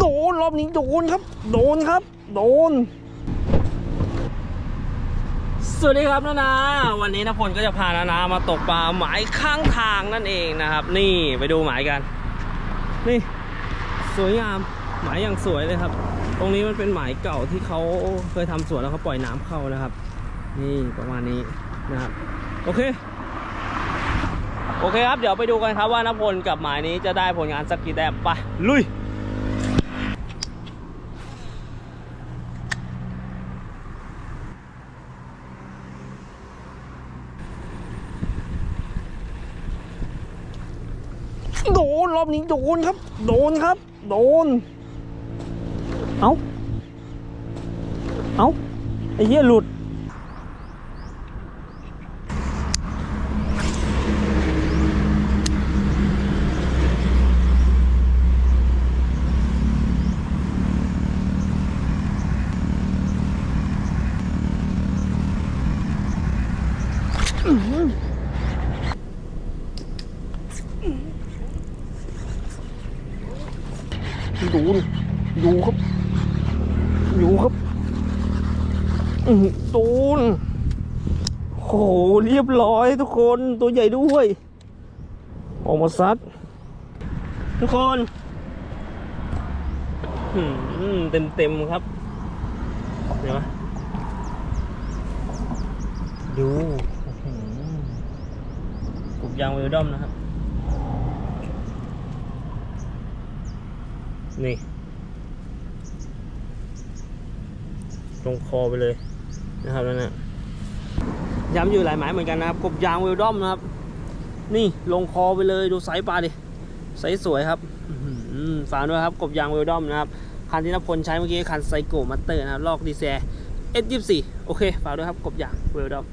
โดนรอบนี้โดนครับ โดนครับ โดน สวัสดีครับนานาวันนี้นพลก็จะพานานามาตกปลาหมายข้างทางนั่นเองนะครับ นี่ไปดูหมายกัน นี่ สวยงามหมายอย่างสวยเลยครับ ตรงนี้มันเป็นหมายเก่าที่เขาเคยทำสวนแล้วเขาปล่อยน้ำเข้านะครับ นี่ประมาณนี้นะครับ โอเคโอเคครับ เดี๋ยวไปดูกันครับว่านพลกับหมายนี้จะได้ผลงานสักกี่แต้มไปลุย โดนรอบนี้โดนครับ โดนครับ โดน เอาเอาไอ้เหี้ยหลุด ดูดิดูครับ อยู่ครับตูนโหเรียบร้อยทุกคนตัวใหญ่ด้วย ออกมาซัด ทุกคนเต็มเต็มๆครับเดี๋ยวนะดูกลุ่มยางวิลดอมนะครับ นี่ ลงคอไปเลยนะครับนั่นนะย้ำอยู่หลายหมายเหมือนกันนะครับกบยางเวลดอมนะครับ นี่ลงคอไปเลยดูไซส์ปลาดิไซส์สวยครับฝากด้วยครับกบยางเวลดอมนะครับคันที่นพลใช้เมื่อกี้คันไซโกมัตเตอร์นะครับลอกดีแซ S24 โอเคฝากด้วยครับกบยางเวลดอม